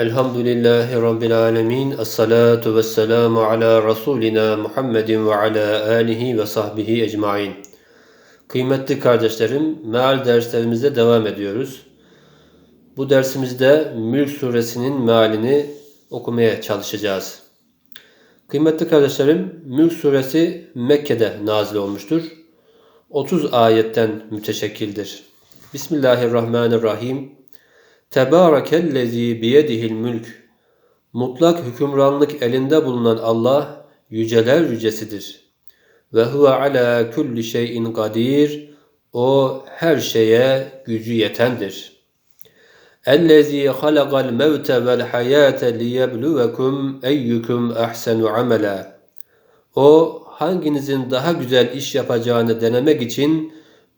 Elhamdülillahi Rabbil alemin. Esselatu vesselamu ala Resulina Muhammedin ve ala alihi ve sahbihi ecmain. Kıymetli kardeşlerim, meal derslerimize devam ediyoruz. Bu dersimizde Mülk suresinin mealini okumaya çalışacağız. Kıymetli kardeşlerim, Mülk suresi Mekke'de nazil olmuştur. 30 ayetten müteşekkildir. Bismillahirrahmanirrahim. Tebârekellezî biyedihil mülk. Mutlak hükümranlık elinde bulunan Allah yüceler yücesidir. Ve huve ala kulli şeyin kadir. O her şeye gücü yetendir. Ellezî halakal mevte vel hayâte liyebluvekum eyyukum ahsenu amela. O hanginizin daha güzel iş yapacağını denemek için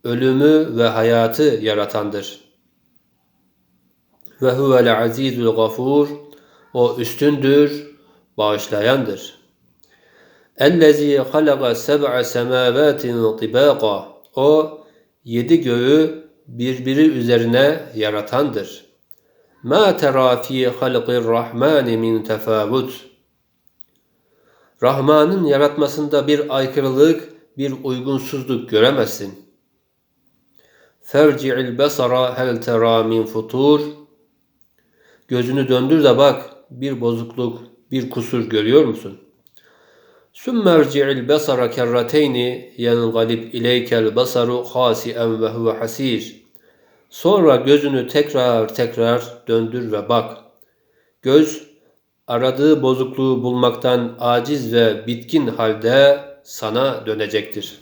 ölümü ve hayatı yaratandır. Ve huvel azizul gafur. O üstündür, bağışlayandır. Ellezî halaka seb'a semâvâtin tibâqa. O yedi göğü birbiri üzerine yaratandır. Ma terâ fî halqir rahmâni min tefâvut. Rahman'ın yaratmasında bir aykırılık, bir uygunsuzluk göremezsin. Ferci'il besara hel terâ min futur. Gözünü döndür de bak bir bozukluk, bir kusur görüyor musun? Erci'il besara kerrateyni yengalib ileykel basaru hasien ve huve hasir. Sonra gözünü tekrar tekrar döndür ve bak. Göz aradığı bozukluğu bulmaktan aciz ve bitkin halde sana dönecektir.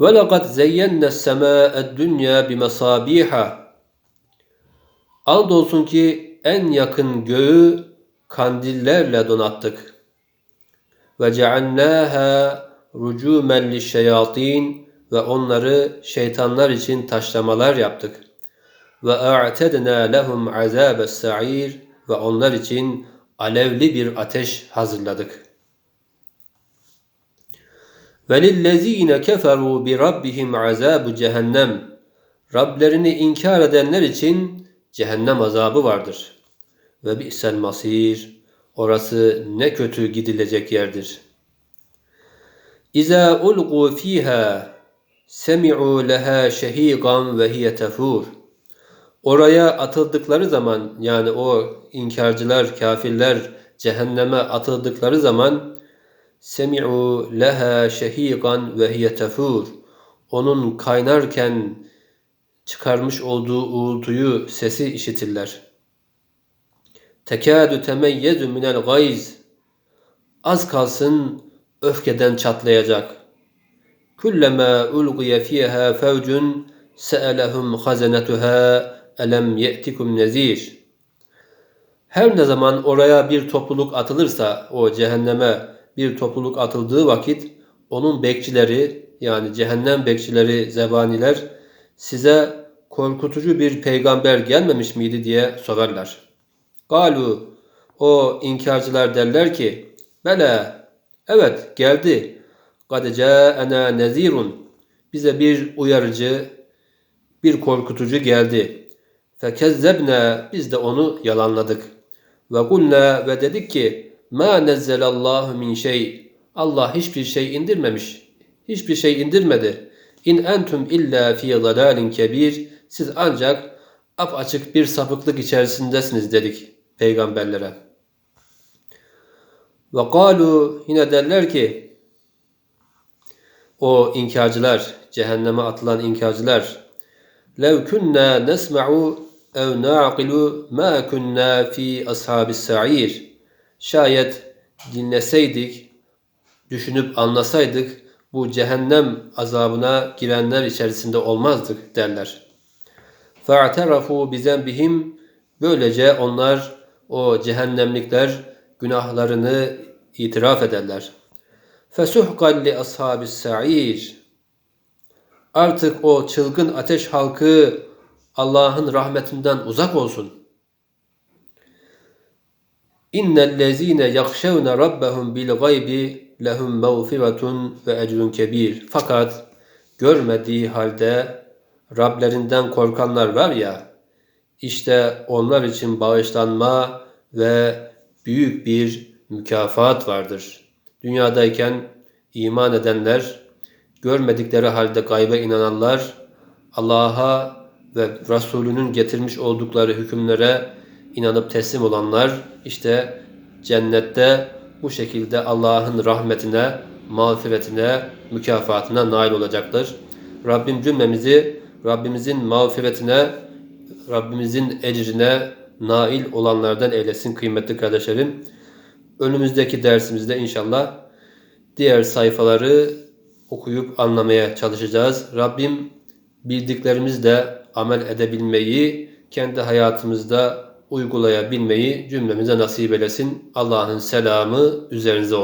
Lekad zeyyenne semâ'ed dünya bimesabiha Andolsun ki en yakın göğü kandillerle donattık. Ve ceallâhâ rücûmen lişşeyâtîn ve onları şeytanlar için taşlamalar yaptık. Ve a'tednâ lehum azâbes sa'ir ve onlar için alevli bir ateş hazırladık. Ve lillezîne keferû bi rabbihim azâbu cehennem. Rablerini inkar edenler için cehennem azabı vardır. Ve bi'sel masir, orası ne kötü gidilecek yerdir. İza ulqu fiha semi'u leha şehiqan ve hiye tefur. Oraya atıldıkları zaman yani o inkarcılar, kafirler cehenneme atıldıkları zaman semi'u leha şehiqan ve hiye tefur. Onun kaynarken çıkarmış olduğu uğultuyu, sesi işitirler. Tekâdü temeyyezu minel gayz. Az kalsın öfkeden çatlayacak. Kullama ulqiye fiha fevcun se'elehum hazenetuha elem ye'tikum nezir. Her ne zaman oraya bir topluluk atılırsa o cehenneme bir topluluk atıldığı vakit onun bekçileri yani cehennem bekçileri zebaniler size korkutucu bir peygamber gelmemiş miydi diye sorarlar. Galu o inkarcılar derler ki Bele evet geldi. Kad ca'ena nezirun bize bir uyarıcı bir korkutucu geldi. Fekezzebne biz de onu yalanladık. Ve kulna ve dedik ki ma nezzelallahu min şey Allah hiçbir şey indirmemiş. Hiçbir şey indirmedi. İn entum illa fi dalalin kebir. Siz ancak açık bir sapıklık içerisindesiniz dedik peygamberlere. Ve kalu yine derler ki o inkarcılar, cehenneme atılan inkarcılar lev kunna nesma'u ev na'qilu ma kunna fi ashabis sa'ir şayet dinleseydik, düşünüp anlasaydık bu cehennem azabına girenler içerisinde olmazdık derler. فَاَعْتَرَفُوا بِذَنْبِهِمْ Böylece onlar o cehennemlikler günahlarını itiraf ederler. فَسُحْقًا لِأَصْحَابِ السَّعِيرِ Artık o çılgın ateş halkı Allah'ın rahmetinden uzak olsun. İnnellezîne yakşevne rabbehum bil gaybi lehum mağfiretun ve ecrun kebir. Fakat görmediği halde Rablerinden korkanlar var ya, İşte onlar için bağışlanma ve büyük bir mükafat vardır. Dünyadayken iman edenler, görmedikleri halde gaybe inananlar, Allah'a ve Resulünün getirmiş oldukları hükümlere inanıp teslim olanlar işte cennette bu şekilde Allah'ın rahmetine, mağfiretine, mükafatına nail olacaktır. Rabbim cümlemizi Rabbimizin mağfiretine, Rabbimizin ecrine nail olanlardan eylesin kıymetli kardeşlerim. Önümüzdeki dersimizde inşallah diğer sayfaları okuyup anlamaya çalışacağız. Rabbim bildiklerimizle amel edebilmeyi, kendi hayatımızda uygulayabilmeyi cümlemize nasip eylesin. Allah'ın selamı üzerinize olsun.